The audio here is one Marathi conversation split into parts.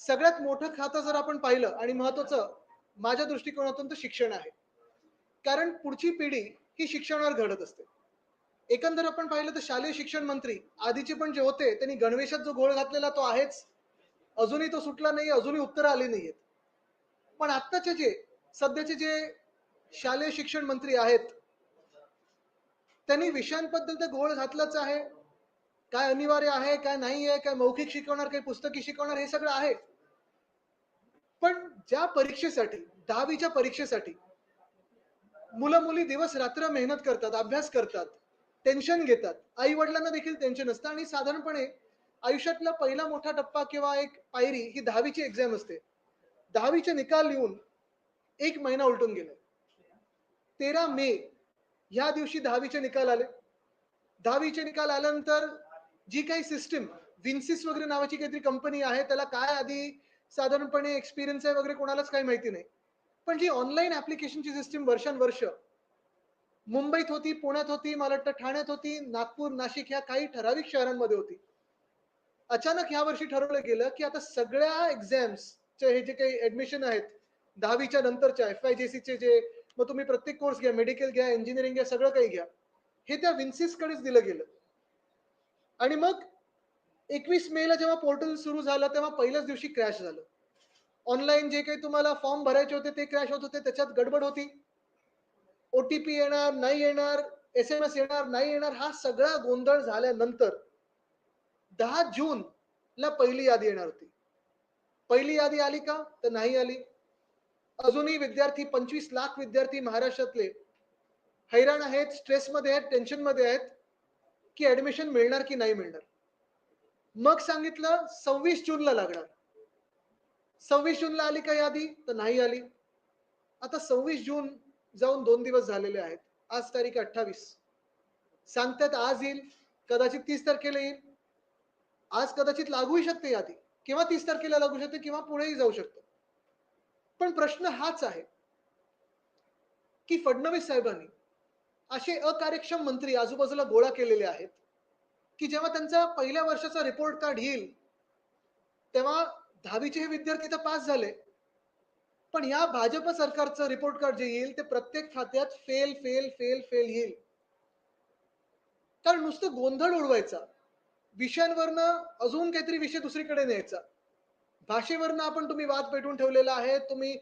सगळ्यात मोठं खातं जर आपण पाहिलं आणि महत्वाचं माझ्या दृष्टिकोनातून तर शिक्षण आहे. कारण पुढची पिढी ही शिक्षणावर घडत असते. एकंदर आपण पाहिलं तर शालेय शिक्षण मंत्री आधीचे पण जे होते त्यांनी गणवेशात जो घोळ घातलेला तो आहेच. अजूनही तो सुटला नाही अजूनही उत्तरं आली नाहीयेत. पण आत्ताचे जे सध्याचे जे शालेय शिक्षण मंत्री आहेत त्यांनी विषयांबद्दल तर घोळ घातलाच आहे. काय अनिवार्य आहे काय नाही आहे काय मौखिक शिकवणार काय पुस्तकी शिकवणार हे सगळं आहे. पण ज्या परीक्षेसाठी दहावीच्या परीक्षेसाठी मुलं मुली दिवस रात्र मेहनत करतात अभ्यास करतात टेन्शन घेतात. आई वडिलांना देखील टेन्शन असतं आणि साधारणपणे आयुष्यातला पहिला मोठा टप्पा किंवा एक पायरी ही दहावीची एक्झाम असते. दहावीचे निकाल लिहून एक महिना उलटून गेला. तेरा मे ह्या दिवशी दहावीचे निकाल आले. दहावीचे निकाल आल्यानंतर जी काही सिस्टीम विन्सिस वगैरे नावाची काहीतरी कंपनी आहे त्याला काय आधी साधारणपणे एक्सपिरियन्स आहे वगैरे कोणालाच काही माहिती नाही. पण जी ऑनलाईन ऍप्लिकेशनची सिस्टीम वर्षानुवर्ष मुंबईत होती पुण्यात होती मला वाटतं ठाण्यात होती नागपूर नाशिक ह्या काही ठराविक शहरांमध्ये होती. अचानक ह्या वर्षी ठरवलं गेलं की आता सगळ्या एक्झाम्सचे हे जे काही ऍडमिशन आहेत दहावीच्या नंतरच्या एफ आय चे जे मग तुम्ही प्रत्येक कोर्स घ्या मेडिकल घ्या इंजिनिअरिंग घ्या सगळं काही घ्या हे त्या विन्सिस कडेच दिलं गेलं. आणि मग एकवीस मे ला जेव्हा पोर्टल सुरू झालं तेव्हा पहिल्याच दिवशी क्रॅश झालं. ऑनलाईन जे काही तुम्हाला फॉर्म भरायचे होते ते क्रॅश होत होते त्याच्यात गडबड होती. ओटीपी येणार नाही येणार एस एम एस येणार नाही येणार हा सगळा गोंधळ झाल्यानंतर दहा जून ला पहिली यादी येणार होती. पहिली यादी आली का? तर नाही आली. अजूनही विद्यार्थी पंचवीस लाख विद्यार्थी महाराष्ट्रातले हैराण आहेत स्ट्रेसमध्ये आहेत टेन्शनमध्ये आहेत की ऍडमिशन मिळणार की नाही मिळणार. मग सांगितलं सव्वीस जूनला लागणार. सव्वीस जूनला आली का यादी? तर नाही आली. आता सव्वीस जून जाऊन दोन दिवस झालेले आहेत. आज तारीख अठ्ठावीस. सांगतात आज येईल कदाचित तीस तारखेला येईल. आज कदाचित लागूही शकते यादी. किंवा तीस तारखेला लागू शकते किंवा पुढेही जाऊ शकतं. पण प्रश्न हाच आहे की फडणवीस साहेबांनी असे अकार्यक्षम मंत्री आजूबाजूला गोळा केलेले आहेत. की जेव्हा त्यांचा पहिल्या वर्षाचा रिपोर्ट कार्ड येईल तेव्हा दहावीचे हे विद्यार्थी तर पास झाले. पण या भाजप सरकारचं रिपोर्ट कार्ड जे येईल ते प्रत्येक खात्यात फेल फेल फेल फेल येईल. कारण नुसतं गोंधळ उडवायचा. विषयांवरनं अजून काहीतरी विषय दुसरीकडे न्यायचा. भाषेवरनं आपण तुम्ही वाद पेटून ठेवलेला आहे तुम्ही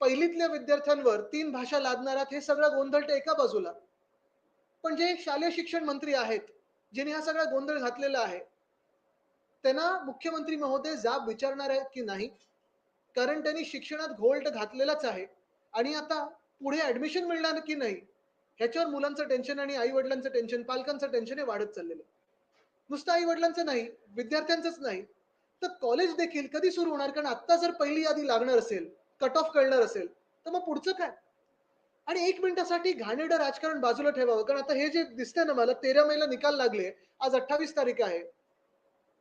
पहिलीतल्या विद्यार्थ्यांवर तीन भाषा लादणार आहात हे सगळं गोंधळ ते एका बाजूला. पण जे शालेय शिक्षण मंत्री आहेत ज्यांनी हा सगळा गोंधळ घातलेला आहे त्यांना मुख्यमंत्री महोदय जाब विचारणार आहेत की नाही? कारण त्यांनी शिक्षणात घोल्ट घातलेलाच आहे. आणि आता पुढे ऍडमिशन मिळणार की नाही? ह्याच्यावर मुलांचं टेन्शन आणि आई वडिलांचं टेन्शन पालकांचं टेन्शन हे वाढत चाललेलं नुसतं आई वडिलांचं नाही विद्यार्थ्यांचंच नाही. तर कॉलेज देखील कधी सुरू होणार? कारण आता जर पहिली यादी लागणार असेल कट ऑफ कळणार असेल तर मग पुढचं काय? आणि एक मिनिटासाठी घाणेरडं राजकारण बाजूला ठेवावं. कारण आता हे जे दिसतंय ना मला तेरा मेला निकाल लागले. आज अठ्ठावीस तारीख आहे.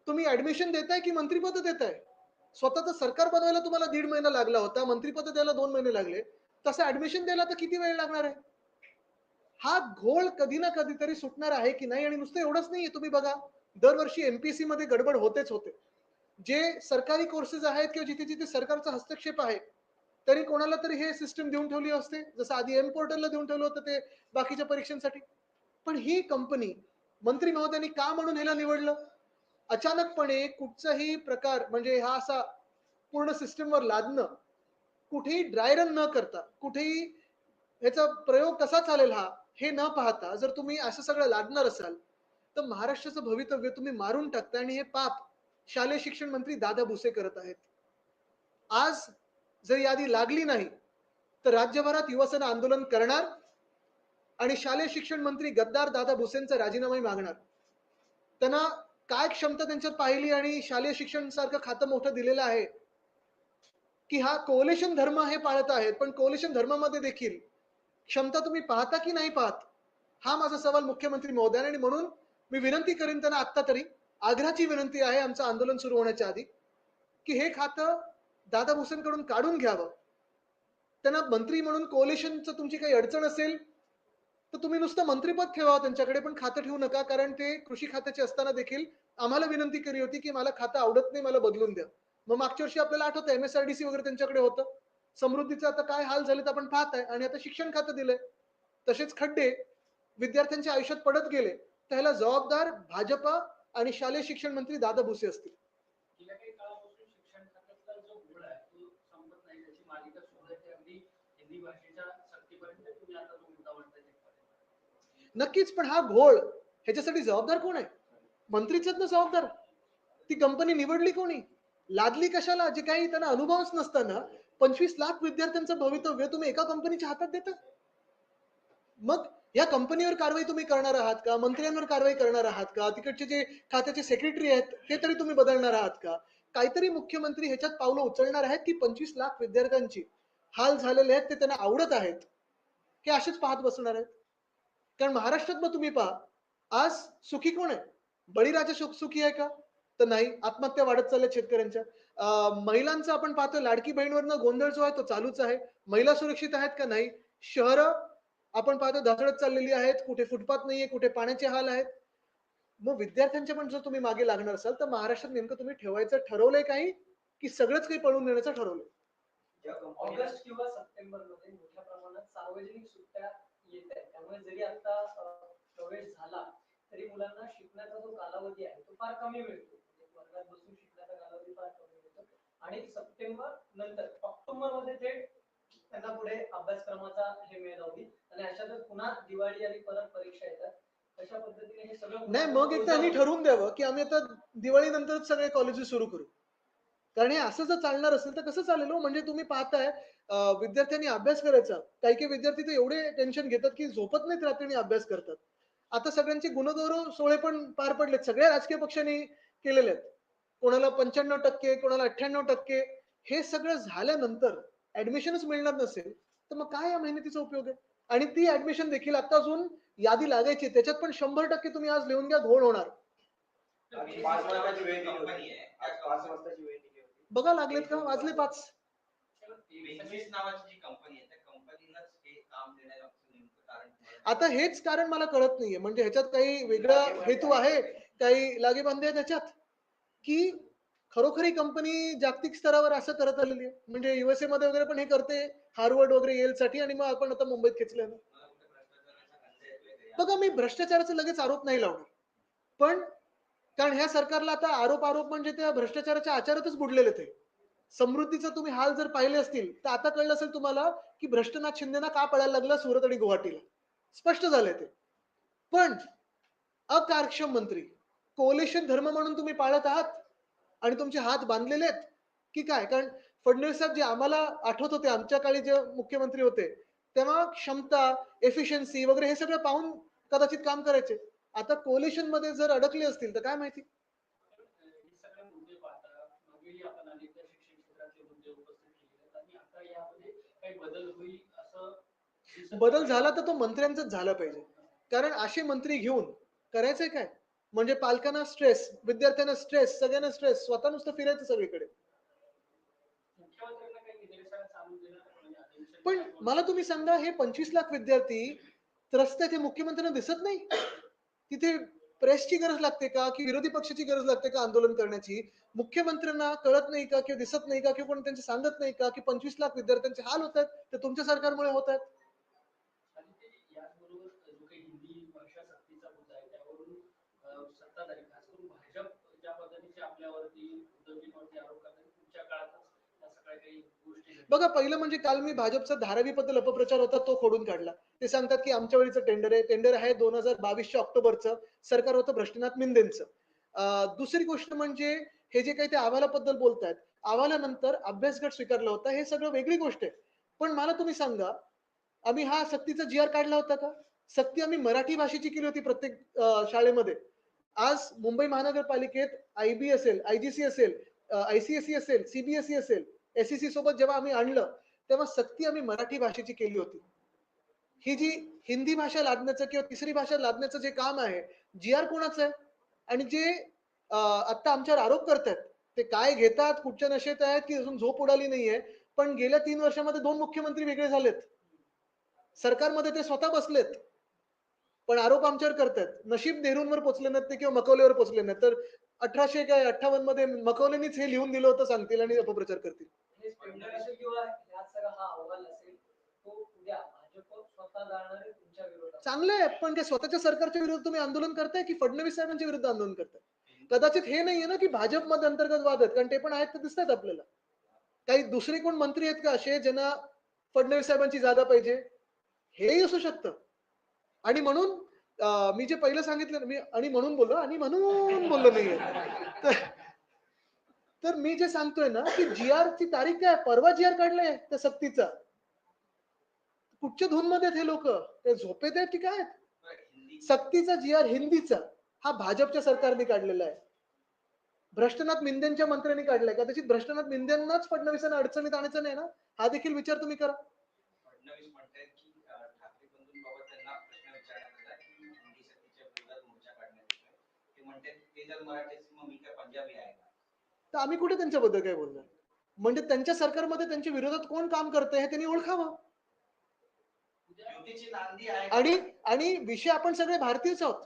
तुम्ही ऍडमिशन देताय की मंत्रीपद देताय? स्वतःचं सरकार बनवायला तुम्हाला दीड महिना लागला होता. मंत्रीपद द्यायला दोन महिने लागले. तसं ऍडमिशन द्यायला तर किती वेळ लागणार आहे? हा घोळ कधी ना कधीतरी सुटणार आहे की नाही? आणि नुसतं एवढंच नाहीये तुम्ही बघा. दरवर्षी एमपीसी मध्ये गडबड होतेच होते. जे सरकारी कोर्सेस आहेत किंवा जिथे जिथे सरकारचा हस्तक्षेप आहे तरी कोणाला तरी हे सिस्टम देऊन ठेवली असते. जसं आधी एम पोर्टलला देऊन ठेवलं होतं ते बाकीच्या परीक्षांसाठी. पण ही कंपनी मंत्री महोदयांनी का म्हणून ह्याला निवडलं? अचानकपणे कुठचाही प्रकार म्हणजे हा असा पूर्ण सिस्टमवर लादणं कुठेही ड्राय रन न करता कुठेही ह्याचा प्रयोग कसा चालेल हा हे न पाहता जर तुम्ही असं सगळं लादणार असाल तर महाराष्ट्राचं भवितव्य तुम्ही मारून टाकता आणि हे पाप शालेय शिक्षण मंत्री दादा भुसे करत आहेत. आज जर यादी लागली नाही तर राज्यभरात युवासेना आंदोलन करणार आणि शालेय शिक्षण मंत्री गद्दार दादा भुसेंचा राजीनामा मागणार. त्यांना काय क्षमता त्यांच्यात पाहिली आणि शालेय शिक्षण सारखं खातं मोठं दिलेलं आहे? की हा कोलेशन धर्म हे पाळत आहेत पण कोलेशन धर्मामध्ये देखील क्षमता तुम्ही पाहता की नाही पाहत? हा माझा सवाल मुख्यमंत्री महोदयाने आणि म्हणून मी विनंती करीन त्यांना आत्ता तरी. आग्रहाची विनंती आहे आमचं आंदोलन सुरू होण्याच्या आधी की हे खातं दादा भुसेंकडून काढून घ्यावं. त्यांना मंत्री म्हणून कोलेशनचं तुमची काही अडचण असेल तर तुम्ही नुसतं मंत्रीपद ठेवावं त्यांच्याकडे पण खातं ठेवू नका कारण ते कृषी खात्याचे असताना देखील आम्हाला विनंती केली होती की मला खातं आवडत नाही मला बदलून द्या. मग मागच्या वर्षी आपल्याला आठवतं एमएसआरडीसी वगैरे त्यांच्याकडे होतं. समृद्धीचं आता काय हाल झाले तर आपण पाहत आहे आणि आता शिक्षण खातं दिलंय. तसेच खड्डे विद्यार्थ्यांच्या आयुष्यात पडत गेले तर ह्याला जबाबदार भाजपा आणि शालेय शिक्षण मंत्री दादा भुसे असतील गेल्या काही काळापासून शिक्षण खात्यातला जो घोळ आहे तो संपत नाही त्याची मालिका सुद्धा आहे अगदी हिंदी भाषेच्या सक्तीपर्यंत तुम्ही आता जो मुद्दा मांडताय तिथपर्यंत. नक्कीच पण हा घोळ ह्याच्यासाठी जबाबदार कोण आहे? मंत्रीच ना जबाबदार. ती कंपनी निवडली कोणी? लादली कशाला? जे काही त्यांना अनुभवच नसताना पंचवीस लाख विद्यार्थ्यांचं भवितव्य तुम्ही एका कंपनीच्या हातात देता? मग या कंपनीवर कारवाई तुम्ही करणार आहात का? मंत्र्यांवर कारवाई करणार आहात का? तिकडचे जे खात्याचे सेक्रेटरी आहेत ते तरी तुम्ही बदलणार आहात का? काहीतरी मुख्यमंत्री ह्याच्यात पावलं उचलणार आहेत की पंचवीस लाख विद्यार्थ्यांची. हाल झालेले आहेत ते त्यांना आवडत आहेत की असेच पाहत बसणार आहेत. कारण महाराष्ट्रात मग तुम्ही पहा आज सुखी कोण आहे? बळीराजा सुख सुखी आहे का? तर नाही आत्महत्या वाढत चालल्या शेतकऱ्यांच्या. महिलांचा आपण पाहतो लाडकी बहीणवरनं गोंधळ जो आहे तो चालूच आहे. महिला सुरक्षित आहेत का? नाही. शहर आपण पाहतो धसडत चाललेली आहेत कुठे फुटपाथ नाहीये कुठे पाण्याचे हाल आहेत. मग विद्यार्थ्यांच्या पण जर तुम्ही मागे लागणार असाल तर महाराष्ट्रात नेमकं तुम्ही ठेवायचं ठरवलंय काही की सगळंच काही पळून नेण्याचं ठरवलंय? ऑगस्ट किंवा सप्टेंबरमध्ये मोठ्या प्रमाणात सार्वजनिक सुट्ट्या येत आहेत. त्यामुळे जरी आता प्रवेश झाला तरी मुलांना शिकण्याचा जो कालावधी आहे तो फार कमी मिळतो. म्हणजे वर्गात बसून शिकण्याचा कालावधी फार कमी मिळतो. आणि सप्टेंबर नंतर ऑक्टोबरमध्ये थेट त्यांना पुढे अभ्यासक्रमाचा हे मेळ होईल. आणि अशातच पुन्हा दिवाळी आणि परत परीक्षा येतात. अशा पद्धतीने हे सगळं नाही मग एक त्यांनी ठरवून द्यावं की आम्ही आता दिवाळीनंतरच सगळे कॉलेजेस सुरू करू. कारण हे असं जर चालणार असेल तर कसं चालेल हो? म्हणजे तुम्ही पाहताय विद्यार्थ्यांनी अभ्यास करायचा. काही काही विद्यार्थी तर एवढे टेन्शन घेतात की झोपत नाहीत रात्री अभ्यास करतात. आता सगळ्यांचे गुणगौरव सोहळे पण पार पडलेत. सगळ्या राजकीय पक्षांनी केलेले आहेत. कोणाला पंच्याण्णव टक्के कोणाला अठ्ठ्याण्णव टक्के हे सगळं झाल्यानंतर ऍडमिशनच मिळणार नसेल तर मग काय या मेहनतीचा उपयोग आहे? आणि ती ऍडमिशन देखील आता अजून यादी लागायची त्याच्यात पण शंभर टक्के तुम्ही आज लिहून घ्या घोळ होणार. बघा लागलेत का? वाजले पाच. हे आता हेच कारण मला कळत नाहीये. म्हणजे ह्याच्यात काही वेगळा हेतू आहे काही लागेबांधे आहे त्याच्यात? की खरोखरी कंपनी जागतिक स्तरावर असं करत आलेली आहे? म्हणजे युएसए मध्ये वगैरे पण हे करते हार्वर्ड वगैरे येल साठी आणि मग आपण आता मुंबईत खेचलं? बघा मी भ्रष्टाचाराचे लगेच आरोप नाही लावणार. पण कारण ह्या सरकारला आता आरोप आरोप म्हणजे त्या भ्रष्टाचाराच्या आचारातच बुडलेले ते. समृद्धीचा तुम्ही हाल जर पाहिले असतील तर आता कळलं असेल तुम्हाला की भ्रष्टनाथ शिंदेना का पडायला लागला सुरत आणि गुवाहाटीला? स्पष्ट झालंय ते. पण अकार्यक्षम मंत्री कोलेशन धर्म म्हणून तुम्ही पाळत आहात आणि तुमचे हात बांधलेले आहेत की काय? कारण फडणवीस साहेब जे आम्हाला आठवत होते आमच्या काळी जे मुख्यमंत्री होते तेव्हा क्षमता एफिशियन्सी वगैरे हे सगळं पाहून कदाचित काम करायचे. आता कोलेशनमध्ये जर अडकले असतील तर काय माहिती? बदल. झाला तर तो मंत्र्यांचाच झाला पाहिजे. कारण असे मंत्री घेऊन करायचंय काय? म्हणजे पालकांना स्ट्रेस विद्यार्थ्यांना स्ट्रेस सगळ्यांना स्ट्रेस स्वतः नुसतं फिरायचं सगळीकडे. पण मला तुम्ही सांगा हे पंचवीस लाख विद्यार्थी त्रस्त हे मुख्यमंत्र्यांना दिसत नाही? तिथे प्रेसची गरज लागते का? की विरोधी पक्षाची गरज लागते का आंदोलन करण्याची? मुख्यमंत्र्यांना कळत नाही का किंवा दिसत नाही का किंवा कोणी त्यांचे सांगत नाही का की पंचवीस लाख विद्यार्थ्यांचे हाल होत आहेत ते तुमच्या सरकारमुळे होत आहेत? सत्ताधारी खास करून भाजप ज्या पद्धतीचे आपल्यावरती उद्धवजींवरती आरोप करतात तुमच्या काळात या सगळ्या काही गोष्टी घडल्या. बघा पहिलं म्हणजे काल मी भाजपचा धारावी बद्दल अपप्रचार होता तो खोडून काढला. ते सांगतात की आमच्या वेळीचं टेंडर आहे टेंडर आहे दोन हजार बावीसच्या ऑक्टोबरचं. सरकार होतं भ्रष्टनाथ मिंदेंचं. दुसरी गोष्ट म्हणजे हे जे काही ते अहवालाबद्दल बोलतायत अहवालानंतर अभ्यास गट स्वीकारला होता हे सगळं वेगळी गोष्ट आहे. पण मला तुम्ही सांगा आम्ही हा सक्तीचा जी आर काढला होता का? सक्ती आम्ही मराठी भाषेची केली होती प्रत्येक शाळेमध्ये. आज मुंबई महानगरपालिकेत आयबी असेल आयजीसी असेल आयसीएसई असेल सीबीएसई असेल एसईसी सोबत जेव्हा आम्ही आणलं तेव्हा सक्ती आम्ही मराठी भाषेची केली होती. ही जी हिंदी भाषा लादण्याचं किंवा तिसरी भाषा लादण्याचं जे काम आहे जी आर कोणाचं आहे? आणि जे आता आमच्यावर आरोप करतात ते काय घेतात कुठच्या नशेत आहेत की अजून झोप उडाली नाहीये पण गेल्या तीन वर्षामध्ये दोन मुख्यमंत्री वेगळे झालेत. सरकारमध्ये ते स्वतः बसलेत. पण आरोप आमच्यावर करतात नशीब नेहरूंवर पोचले नाहीत ते किंवा मकवलेवर पोचले नाहीत. तर अठराशे काय अठ्ठावन्नमध्ये मकवलेनीच हे लिहून दिलं होतं सांगतील आणि अपप्रचार करतील. विरोधात? चांगलं आहे पण काय स्वतःच्या सरकारच्या विरुद्ध तुम्ही आंदोलन करताय की फडणवीस साहेबांच्या विरुद्ध आंदोलन करताय? कदाचित हे नाहीये ना की भाजपमध्ये अंतर्गत वाद आहेत कारण ते पण आहेत तर दिसतात आपल्याला. काही दुसरे कोण मंत्री आहेत का? असे ज्यांना फडणवीस साहेबांची जागा पाहिजे? हेही असू शकतं. आणि म्हणून मी जे पहिलं सांगितलं मी आणि म्हणून बोललो आणि म्हणून बोललो नाहीये. तर- मी जे सांगतोय ना की जी आर ची तारीख काय? परवा जी आर काढलाय त्या सक्तीचा. कुठच्या धून मध्ये हे लोक? ते झोपेत आहेत की काय सक्तीचा जी आर हिंदीचा. हा भाजपच्या सरकारने काढलेला आहे. भ्रष्टनाथ मिंदेंच्या मंत्र्यांनी काढलाय. कदाचित भ्रष्टनाथ मिंदेंनाच फडणवीसांना अडचणीत आणायचं नाही ना? हा देखील विचार तुम्ही करा. तर आम्ही कुठे त्यांच्याबद्दल काय बोलणार? म्हणजे त्यांच्या सरकारमध्ये त्यांच्या विरोधात कोण काम करतंय हे त्यांनी ओळखावं? आणि आणि विषय आपण सगळे भारतीयच आहोत.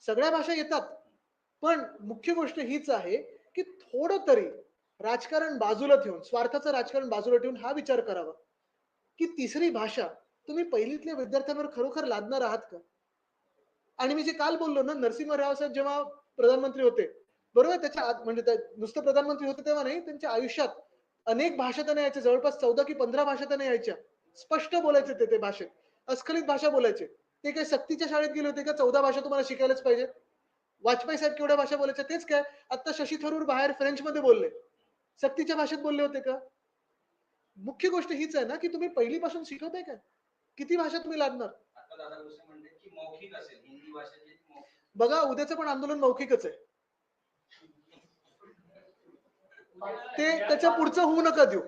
सगळ्या भाषा येतात. पण मुख्य गोष्ट हीच आहे की थोडं तरी राजकारण बाजूला ठेवून स्वार्थाचं राजकारण बाजूला ठेवून हा विचार करावा. की तिसरी भाषा तुम्ही पहिलीतल्या विद्यार्थ्यांवर खरोखर लादणार आहात का? आणि मी जे काल बोललो ना नरसिंह रावसाहेब जेव्हा प्रधानमंत्री होते बरोबर? त्याच्या आत- म्हणजे नुसतं प्रधानमंत्री होते तेव्हा नाही त्यांच्या आयुष्यात अनेक भाषा त्यांना यायच्या. जवळपास चौदा की पंधरा भाषा त्यांना यायच्या. स्पष्ट बोलायचे ते ते भाषेत. अस्खलित भाषा बोलायचे. ते काय सक्तीच्या शाळेत गेले होते का? चौदा भाषा तुम्हाला शिकायलाच पाहिजे वाजपेयी साहेब केवढ्या भाषा बोलायच्या तेच काय? आता शशी थरूर बाहेर फ्रेंच मध्ये बोलले. सक्तीच्या भाषेत बोलले होते का? मुख्य गोष्ट हीच आहे ना की तुम्ही पहिलीपासून शिकवताय का किती भाषा तुम्ही लादणार? बघा उद्याचं पण आंदोलन मौखिकच आहे. ते त्याच्या पुढचं होऊ नका देऊ.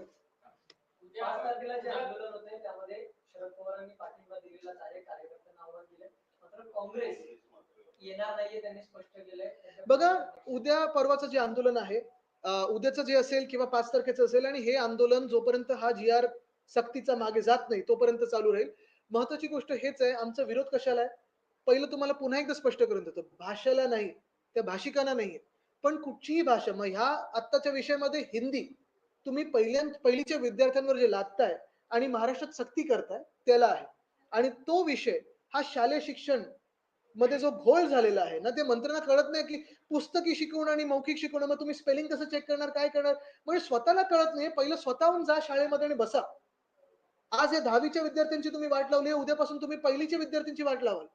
बघा उद्या परवाचं जे आंदोलन आहे उद्याचं जे असेल किंवा पाच तारखेचं असेल आणि हे आंदोलन जोपर्यंत हा जी आर सक्तीचा मागे जात नाही तोपर्यंत चालू राहील. महत्वाची गोष्ट हेच आहे आमचा विरोध कशाला आहे? पहिलं तुम्हाला पुन्हा एकदा स्पष्ट करून देतो. भाषेला नाही त्या भाषिकांना नाहीये. पण कुठचीही भाषा मग ह्या आत्ताच्या विषयामध्ये हिंदी तुम्ही पहिल्या पहिलीच्या विद्यार्थ्यांवर जे लादताय आणि महाराष्ट्रात सक्ती करताय त्याला आहे. आणि तो विषय हा शालेय शिक्षणमध्ये जो घोळ झालेला आहे ना ते मंत्र्यांना कळत नाही की पुस्तकी शिकवणं आणि मौखिक शिकवणं मग तुम्ही स्पेलिंग कसं चेक करणार काय करणार? म्हणजे स्वतःला कळत नाही. पहिलं स्वतःहून जा शाळेमध्ये आणि बसा. आज या दहावीच्या विद्यार्थ्यांची तुम्ही वाट लावली उद्यापासून तुम्ही पहिलीच्या विद्यार्थ्यांची वाट लावाल.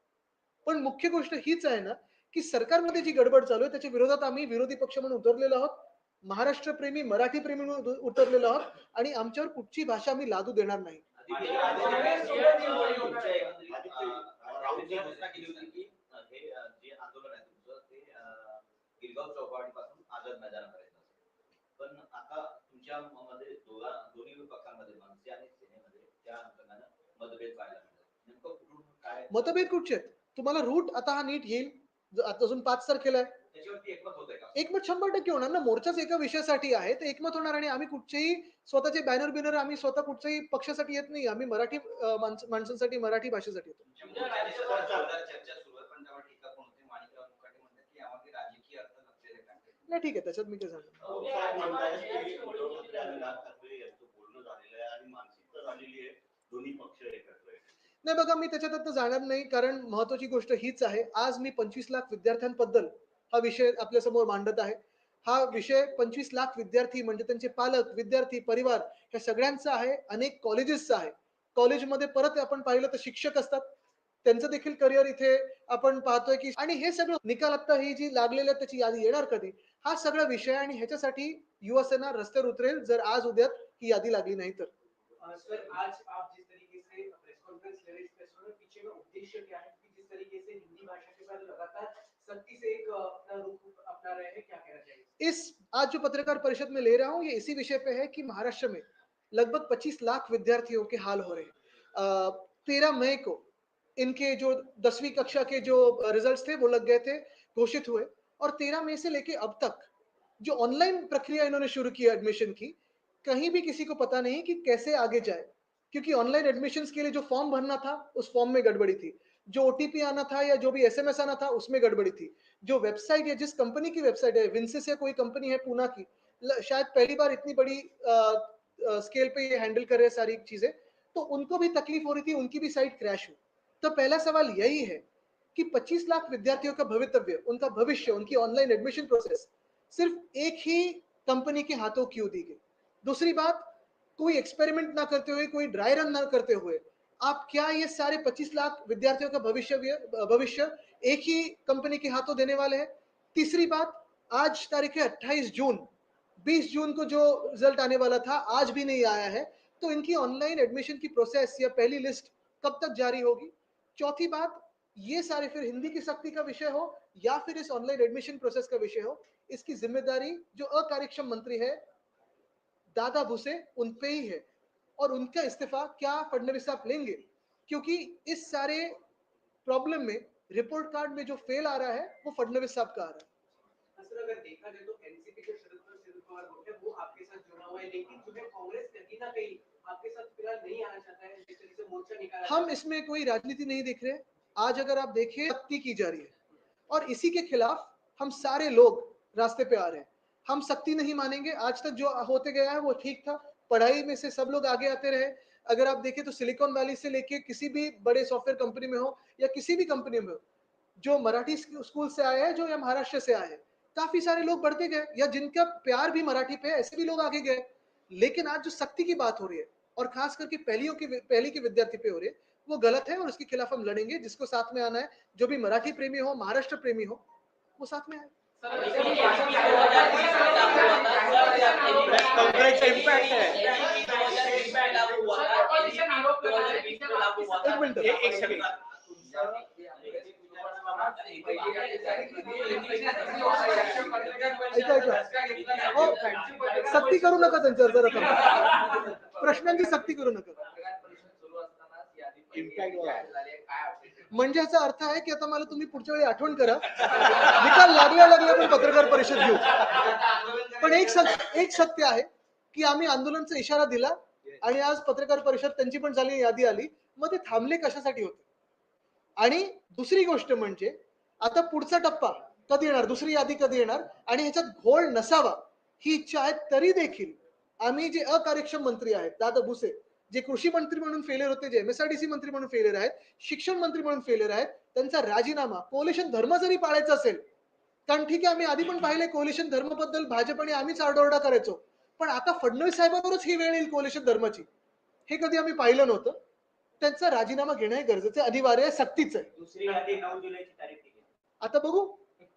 पण मुख्य गोष्ट हीच आहे ना की सरकारमध्ये जी गडबड चालू आहे त्याच्या विरोधात आम्ही विरोधी पक्ष म्हणून उतरलेलो आहोत महाराष्ट्र प्रेमी मराठी प्रेमी म्हणून उत- उतरलेलो आहोत आणि आमच्यावर कुठची भाषा आम्ही लादू देणार नाही. पण आता तुमच्या मध्ये दोघा दोन्ही पक्षांमध्ये मनसे आणि सेनेमध्ये त्या मतभेद पाहायला मिळतात नेमकं कुठून काय मतभेद कुठचे आहेत? तुम्हाला रूट आता हा नीट येईल. अजून पाच तारखेला आहे त्याच्यावरती एकमत होतंय का? एकमत शंभर टक्के होणार ना. मोर्चाच एका विषयासाठी आहे. तर एकमत होणार आणि आम्ही कुठचेही स्वतःचे बॅनर बिनर आम्ही स्वतः कुठच्याही पक्षासाठी येत नाही. आम्ही मराठी माणसांसाठी मराठी भाषेसाठी येतो. नाही ठीक आहे. त्याच्यात मी आहे ते आहे. दोन्ही पक्ष नाही बघा मी त्याच्यात जाणार नाही कारण महत्वाची गोष्ट हीच आहे. आज मी पंचवीस लाख विद्यार्थ्यांबद्दल हा विषय आपल्यासमोर मांडत आहे. हा विषय पंचवीस लाख विद्यार्थी म्हणजे त्यांचे पालक विद्यार्थी परिवार ह्या सगळ्यांचा आहे अनेक कॉलेजेसचा आहे. कॉलेजमध्ये परत आपण पाहिलं तर शिक्षक असतात. त्यांचं देखील करिअर इथे आपण पाहतोय की आणि हे सगळं निकाल आता ही जी लागलेली त्याची यादी येणार कधी? हा सगळा विषय आणि ह्याच्यासाठी युवासेना रस्त्यावर उतरेल जर आज उद्यात ही यादी लागली नाही तर. सर आज आप जिस पीछे का उद्देश्य क्या है कि जिस तरीके से हिंदी भाषा के साथ लगातार सख्ती से एक अपना रुख अपना रहे हैं, क्या कहना चाहिए इस, आज जो पत्रकार परिषद में ले रहा हूँ, ये इसी विषय पे है कि महाराष्ट्र में लगभग 25 लाख विद्यार्थियों के हाल हो रहे हैं। तेरह मई को इनके जो दसवीं कक्षा के जो रिजल्ट्स थे, वो लग गए थे, घोषित हुए। और तेरह मई से लेके अब तक जो ऑनलाइन प्रक्रिया इन्होंने शुरू की एडमिशन की, कहीं भी किसी को पता नहीं कि कैसे आगे जाए। क्योंकि ऑनलाइन एडमिशन के लिए जो फॉर्म भरना था, उस फॉर्म में गड़बड़ी थी। जो ओटीपी आना था या जो भी एसएमएस आना था, उसमें गड़बड़ी थी। जो वेबसाइट या जिस कंपनी की वेबसाइट है विंसिस या कोई कंपनी है पूना की शायद पहली बार इतनी बड़ी स्केल पे ये हैंडल कर रहे हैं सारी चीज़ें तो उनको भी तकलीफ़ हो रही थी, उनकी भी साइट क्रैश हुई। तो पहला सवाल यही है कि 25 लाख विद्यार्थियों का भवितव्य, उनका भविष्य, उनकी ऑनलाइन एडमिशन प्रोसेस सिर्फ़ एक ही कंपनी के हाथों क्यों दी गई? दूसरी बात कोई एक्सपेरिमेंट ना करते हुए, कोई ड्राई रन ना करते हुए, आप क्या ये सारे 25 लाख विद्यार्थियों का भविष्य भविष्य एक ही कंपनी के हाथों देने वाले हैं? तीसरी बात, आज तारीख है 28 जून 20 जून को जो रिज़ल्ट आने वाला था, आज भी नहीं आया है तो इनकी ऑनलाइन एडमिशन की प्रोसेस या पहली लिस्ट कब तक जारी होगी? चौथी बात, ये सारे फिर हिंदी की सख्ती का विषय हो या फिर इस ऑनलाइन एडमिशन प्रोसेस का विषय हो, इसकी ज़िम्मेदारी जो अकार्यक्षम मंत्री है दादा भूसे उन पे ही है। और उनका इस्तीफा क्या फडणवीस साहब लेंगे? क्योंकि इस सारे प्रॉब्लम में रिपोर्ट कार्ड में जो फेल आ रहा है वो फडणवीस साहब का आ रहा है। सर अगर देखा जाए तो एनसीपी के शरद पवार शरद पवार बोलते हैं वो आपके साथ जुड़ा हुआ है लेकिन जो है कांग्रेस कहीं ना कहीं आपके साथ फ़िलहाल नहीं आना चाहता है जिस तरीके से मोर्चा निकाला हम इसमें कोई राजनीति नहीं देख रहे। आज अगर आप देखें की जा रही है। और इसी के खिलाफ हम सारे लोग रास्ते पे आ रहे हैं। हम सख्ती नहीं मानेंगे। आज तक जो होते गया है वो ठीक था। पढ़ाई में से सब लोग आगे आते रहे। अगर आप देखें तो सिलिकॉन वैली से लेके किसी भी बड़े सॉफ्टवेयर कंपनी में हो या किसी भी कंपनी में हो, जो मराठी स्कूल से आए हैं, जो या महाराष्ट्र से आए हैं, काफ़ी सारे लोग बढ़ते गए या जिनका प्यार भी मराठी पे ऐसे भी लोग आगे गए। लेकिन आज जो सख्ती की बात हो रही है और खास करके पहलियों की पहली के विद्यार्थी पे हो रही है, वो गलत है और उसके खिलाफ हम लड़ेंगे। जिसको साथ में आना है, जो भी मराठी प्रेमी हो, महाराष्ट्र प्रेमी हो, वो साथ में आए। कांग्रेस इम्पैक्ट है एक मिनट एक सेकंड। ऐका ऐका हो सक्ती करू नका त्यांच्यावर जरा. प्रश्नांची सक्ती करू नका। म्हणजे याचा अर्थ आहे की आता मला तुम्ही पुढच्या वेळी आठवण करा. निकाल लागल्या लागल्या पण पत्रकार परिषद घेऊ. पण एक सत्य एक सत्य आहे की आम्ही आंदोलनचा इशारा दिला आणि आज पत्रकार परिषद त्यांची पण झाली यादी आली. मग ते थांबले कशासाठी होते? आणि दुसरी गोष्ट म्हणजे आता पुढचा टप्पा कधी येणार? दुसरी यादी कधी येणार? आणि ह्याच्यात घोळ नसावा ही इच्छा आहे तरी देखील आम्ही जे अकार्यक्षम मंत्री आहेत दादा भुसे जे कृषी मंत्री म्हणून फेलियर होते जे एमएसआरडीसी मंत्री म्हणून फेलियर आहेत शिक्षण मंत्री म्हणून फेलियर आहेत त्यांचा राजीनामा कोलिशन धर्म जरी पाळायचा असेल कारण ठीक आहे आम्ही आधी पण पाहिले कोलिशन धर्मबद्दल भाजप आणि आम्हीच आरडाओरडा करायचो. पण आता फडणवीस साहेबांवरच ही वेळ येईल कोलिशन धर्माची. हे कधी आम्ही पाहिलं नव्हतं. त्यांचा राजीनामा घेणं हे गरजेचं आहे, अनिवार्य आहे सक्तीच आहे. आता बघू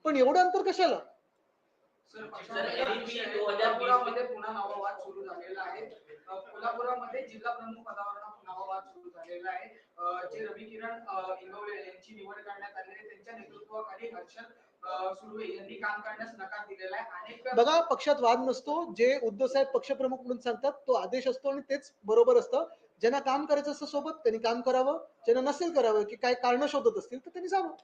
पण एवढं अंतर कशाला? कोल्हापुरामध्ये पुन्हा नावावाद सुरू झालेला आहे. अ, कोल्हापुरामध्ये जिल्हा प्रमुख पदावर नावावाद सुरू झालेला आहे. जे रवी किरण इंगवले यांची निवड करण्यात आली आहे. त्यांच्या नेतृत्वाखाली हर्षद अ, सुर्वे यांनी काम करण्यास नकार दिलेला आहे. अनेक बघा पक्षात वाद नसतो. जे उद्धव साहेब पक्षप्रमुख म्हणून सांगतात तो आदेश असतो आणि तेच बरोबर असतं. ज्यांना काम करायचं असतं सोबत त्यांनी काम करावं. ज्यांना नसेल करावं की काय कारण शोधत असतील तर त्यांनी जावं.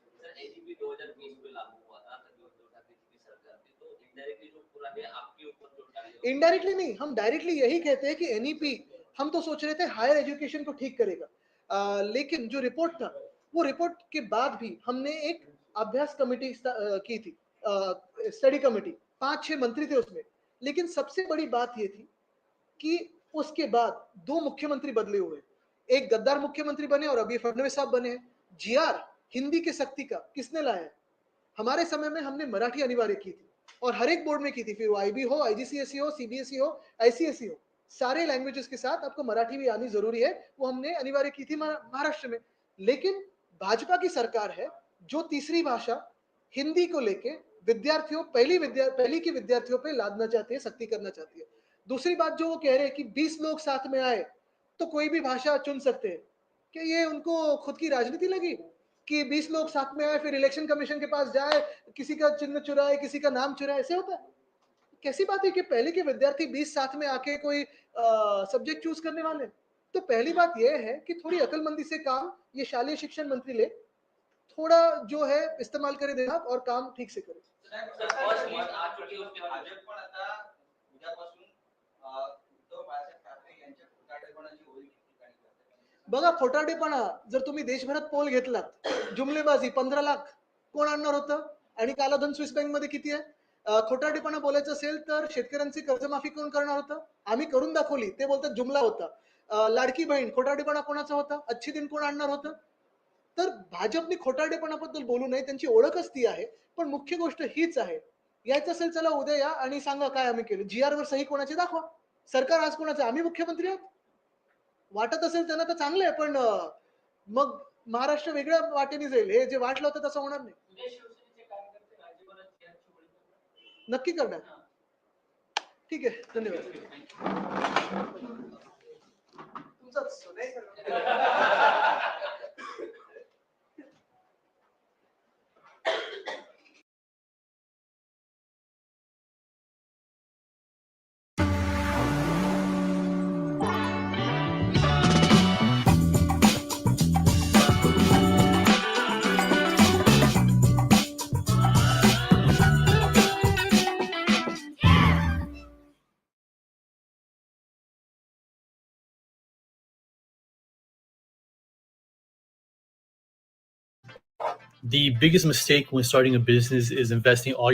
इनडायरेक्टली इनडायरेक्टली नहीं हम डायरेक्टली यही कहते हैं कि एनईपी हम तो सोच रहे थे हायर एजुकेशन को ठीक करेगा। अ, लेकिन जो रिपोर्ट था वो रिपोर्ट के बाद भी हमने एक अभ्यास कमेटी की थी। स्टडी कमेटी पाँच छह मंत्री थे उसमें। लेकिन सबसे बड़ी बात ये थी कि उसके बाद दो मुख्यमंत्री बदले हुए एक गद्दार मुख्यमंत्री बने और अभी फडणवीस साहब बने हैं। जीआर हिंदी की शक्ति का किसने लाया है? हमारे समय में हमने मराठी अनिवार्य की थी। और हर एक बोर्ड में की थी, फिर वो आईबी हो आईजीसीएसई हो सीबीएसई हो आईसीएसई हो, सारे लैंग्वेजेस के साथ आपको मराठी भी आनी ज़रूरी है, वो हमने अनिवार्य की थी महाराष्ट्र में। लेकिन भाजपा की सरकार है, जो तीसरी भाषा हिंदी को लेके विद्यार्थियों, पहली विद्या, पहली की विद्यार्थियों पे लादना चाहती है, सख्ती करना चाहती है। दूसरी बात जो वो कह रहे हैं कि 20 लोग साथ में आए तो कोई भी भाषा चुन सकते हैं, क्या ये उनको खुद की राजनीति लगी? कि 20 लोग साथ में आए, फिर इलेक्शन कमीशन के पास जाए, किसी का चिन्ह चुराए, किसी का नाम चुराए, ऐसे होता है। कैसी बात है कि पहले के विद्यार्थी 20 साथ में आके कोई सब्जेक्ट चूज़ करने वाले तो पहली बात यह है कि थोड़ी अकलमंदी से काम ये शालेय शिक्षण मंत्री ले। थोड़ा जो है, इस्तेमाल करे दिमाग और काम ठीक से करे। बघा फोटाडेपणा जर तुम्ही देशभरात पोल घेतलात जुमलेबाजी पंधरा लाख कोण आणणार होतं? आणि कालाधन स्विस बँकमध्ये किती आहे? खोटाडेपणा बोलायचं असेल तर शेतकऱ्यांची कर्जमाफी कोण करणार होतं? आम्ही करून दाखवली ते बोलतात जुमला होता. लाडकी बहीण खोटाडेपणा कोणाचा होता? अच्छी दिन कोण आणणार होतं? तर भाजपने खोटाडेपणाबद्दल बोलू नये त्यांची ओळखच ती आहे पण मुख्य गोष्ट हीच आहे. यायचं असेल चला उद्या या आणि सांगा काय आम्ही केलं. जी आर वर सही कोणाची? दाखवा. सरकार आज कोणाचं आहे? आम्ही मुख्यमंत्री आहोत. वाटत असेल त्यांना तर चांगलं आहे पण मग महाराष्ट्र वेगळ्या वाटेने जाईल. हे जे वाटलं होतं तसं होणार नाही. नक्की करणार. ठीक आहे. धन्यवाद. The biggest mistake when starting a business is investing all